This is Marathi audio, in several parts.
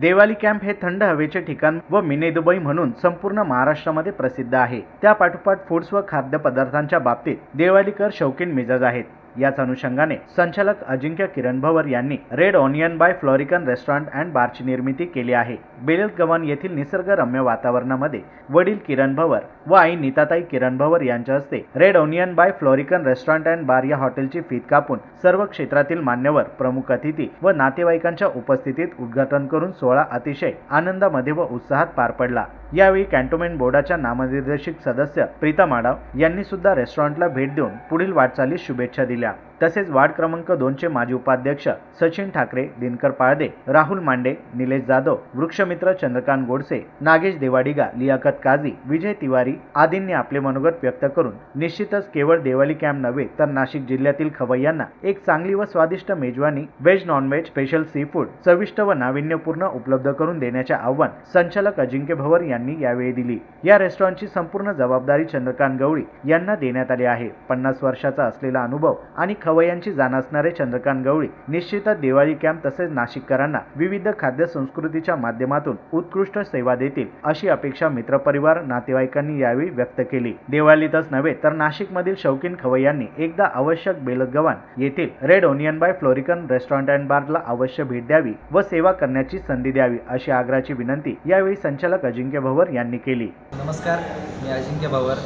देवाली कॅम्प हे थंड हवेचे ठिकाण व मिनी दुबई म्हणून संपूर्ण महाराष्ट्रामध्ये प्रसिद्ध आहे. त्या पाठोपाठ फूड्स व खाद्यपदार्थांच्या बाबतीत देवालीकर शौकीन मिजाज आहेत. याच अनुषंगाने संचालक अजिंक्य किरण भवर यांनी red onion by florican restaurant and बारची निर्मिती केली आहे. बेलगव्हाण येथील निसर्गरम्य वातावरणामध्ये वडील किरण भवर व आई नीताताई किरण भवर यांच्या हस्ते red onion by florican restaurant and bar या हॉटेलची फीत कापून सर्व क्षेत्रातील मान्यवर प्रमुख अतिथी व नातेवाईकांच्या उपस्थितीत उद्घाटन करून सोहळा अतिशय आनंदामध्ये व उत्साहात पार पडला. यावेळी कॅन्टोन्मेंट बोर्डाच्या नामनिर्देशित सदस्य प्रीता माडाव यांनी सुद्धा रेस्टॉरंटला भेट देऊन पुढील वाटचालीस शुभेच्छा दिल्या. ഇല്ല तसेच वार्ड क्रमांक दोनचे माजी उपाध्यक्ष सचिन ठाकरे दिनकर पाळदे राहुल मांडे निलेश जाधव वृक्षमित्र चंद्रकांत गोडसे नागेश देवाडिगा लियाकत काझी विजय तिवारी आदींनी आपले मनोगत व्यक्त करून निश्चितच केवळ देवाली कॅम्प नव्हे तर नाशिक जिल्ह्यातील खवय्यांना एक चांगली व स्वादिष्ट मेजवानी veg non veg special sea food चविष्ट व नाविन्यपूर्ण उपलब्ध करून देण्याचे आव्हान संचालक अजिंक्य भवर यांनी यावेळी दिली. या रेस्टॉरंटची संपूर्ण जबाबदारी चंद्रकांत गवळी यांना देण्यात आली आहे. पन्नास वर्षाचा असलेला अनुभव आणि खवय्यांची जाण असणारे चंद्रकांत गवळी निश्चितच दिवाळी कॅम्प तसेच नाशिककरांना विविध खाद्य संस्कृतीच्या माध्यमातून उत्कृष्ट सेवा देतील अशी अपेक्षा मित्रपरिवार नातेवाईकांनी यावेळी व्यक्त केली. दिवाळीतच नव्हे तर नाशिकमधील शौकीन खवय्यांनी एकदा आवश्यक बेलगवान येथील red onion by florican restaurant and बारला अवश्य भेट द्यावी व सेवा करण्याची संधी द्यावी अशी आग्रहाची विनंती यावेळी संचालक अजिंक्य भवर यांनी केली. नमस्कार मी Ajinkya Bhavar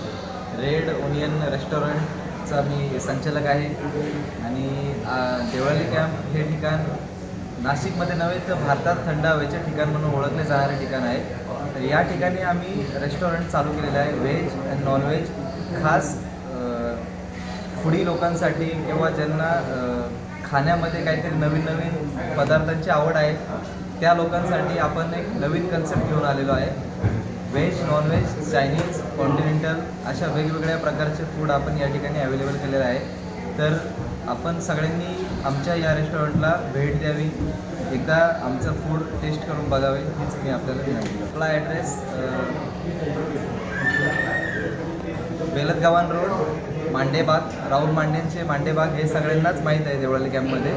red onion restaurant रेस्टॉरंटचा मी संचालक आहे. आणि देवळाली कॅम्प हे ठिकाण नाशिकमध्ये नव्हे तर भारतात थंड हवेचे ठिकाण म्हणून ओळखले जाणारे ठिकाण आहे. तर या ठिकाणी आम्ही रेस्टॉरंट चालू केलेलं आहे. व्हेज अँड नॉनव्हेज खास फुडी लोकांसाठी किंवा ज्यांना खाण्यामध्ये काहीतरी नवीन नवीन पदार्थांची आवड आहे त्या लोकांसाठी आपण एक नवीन कन्सेप्ट घेऊन आलेलो आहे. व्हेज नॉनव्हेज चायनीज कॉन्टिनेंटल अशा वेगवेगळ्या प्रकारचे फूड आपण या ठिकाणी अवेलेबल केलेलं आहे. तर आपण सगळ्यांनी आमच्या या रेस्टॉरंटला भेट द्यावी. एकदा आमचं फूड टेस्ट करून बघावे हेच मी आपल्याला विनंती आपला ॲड्रेस बेलतगावान रोड मांडेबाग राहुल मांडेंचे मांडेबाग हे सगळ्यांनाच माहीत आहे देवळाली कॅम्पमध्ये.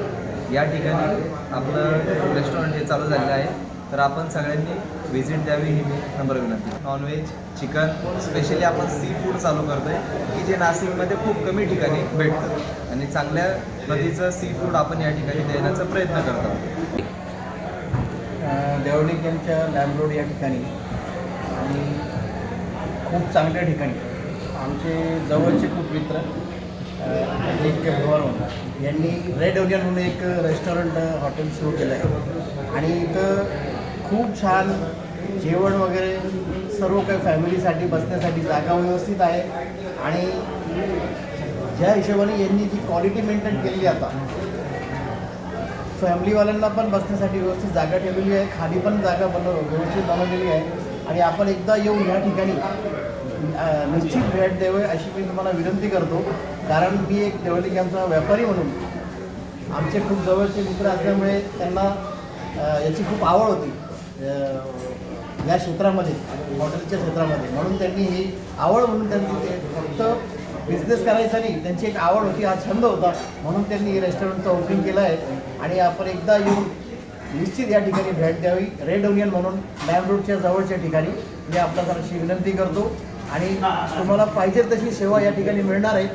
या ठिकाणी आपलं रेस्टॉरंट हे चालू झालेलं आहे. तर आपण सगळ्यांनी व्हिजिट द्यावी ही मी नंबर विनंती. नॉनव्हेज चिकन स्पेशली आपण सी फूड चालू करतो आहे की जे नाशिकमध्ये खूप कमी ठिकाणी भेटतं. आणि चांगल्या पद्धतीचं सी फूड आपण या ठिकाणी देण्याचा प्रयत्न करतो. देवळी यांच्या लॅब रोड या ठिकाणी आणि खूप चांगल्या ठिकाणी. आमचे जवळचे खूप मित्र अजिंक्य भवार यांनी रेड ओनियन म्हणून एक रेस्टॉरंट हॉटेल सुरू केलं आहे आणि इथं खूप छान जेवण वगैरे सर्व काही फॅमिलीसाठी बसण्यासाठी जागा व्यवस्थित आहे. आणि ज्या हिशोबाने यांनी जी क्वालिटी मेंटेन केलेली आता फॅमिलीवाल्यांना पण बसण्यासाठी व्यवस्थित जागा ठेवलेली आहे. खाली पण जागा बनव व्यवस्थित बनवलेली आहे. आणि आपण एकदा येऊन या ठिकाणी निश्चित भेट द्यावे अशी मी तुम्हाला विनंती करतो. कारण मी एक देवळी कॅम्पचा व्यापारी म्हणून आमचे खूप जवळचे मित्र असल्यामुळे त्यांना याची खूप आवड होती. या क्षेत्रामध्ये हॉटेलच्या क्षेत्रामध्ये. म्हणून त्यांनी ही आवड म्हणून त्यांनी ते फक्त बिझनेस करायचा नाही त्यांची एक आवड होती हा छंद होता. म्हणून त्यांनी रेस्टॉरंटचं ओपनिंग केलं आहे. आणि आपण एकदा येऊन निश्चित या ठिकाणी भेट द्यावी. रेड ओनियन म्हणून लॅम रोडच्या जवळच्या ठिकाणी मी आपल्याकडे विनंती करतो. आणि तुम्हाला पाहिजे तशी सेवा या ठिकाणी मिळणार आहे.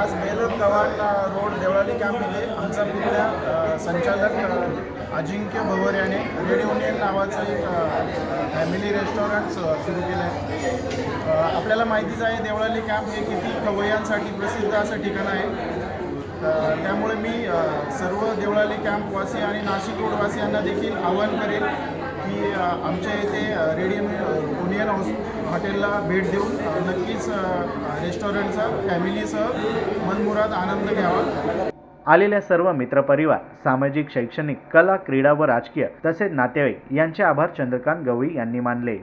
आज मेलम गव्हाण रोड देवळाली कॅम्प इथे आमचा कुठल्या संचालक अजिंक्य भवर याने रेड युनियन नावाचं एक फॅमिली रेस्टॉरंट सुरू केलं आहे आपल्याला माहितीच आहे देवळाली कॅम्प हे किती खवय्यांसाठी प्रसिद्ध असं ठिकाण आहे. त्यामुळे मी सर्व देवळाली कॅम्पवासी आणि नाशिक रोडवासियांना देखील आवाहन करेन की आमच्या इथे रेडी ओनियन हाऊस हॉटेलला भेट देऊन नक्कीच रेस्टॉरंटचा फॅमिलीसह मनमुराद आनंद घ्यावा. आलेल्या सर्व मित्रपरिवार सामाजिक शैक्षणिक कला क्रीडा व राजकीय तसेच नातेवाईक यांचे आभार चंद्रकांत गवळी यांनी मानले.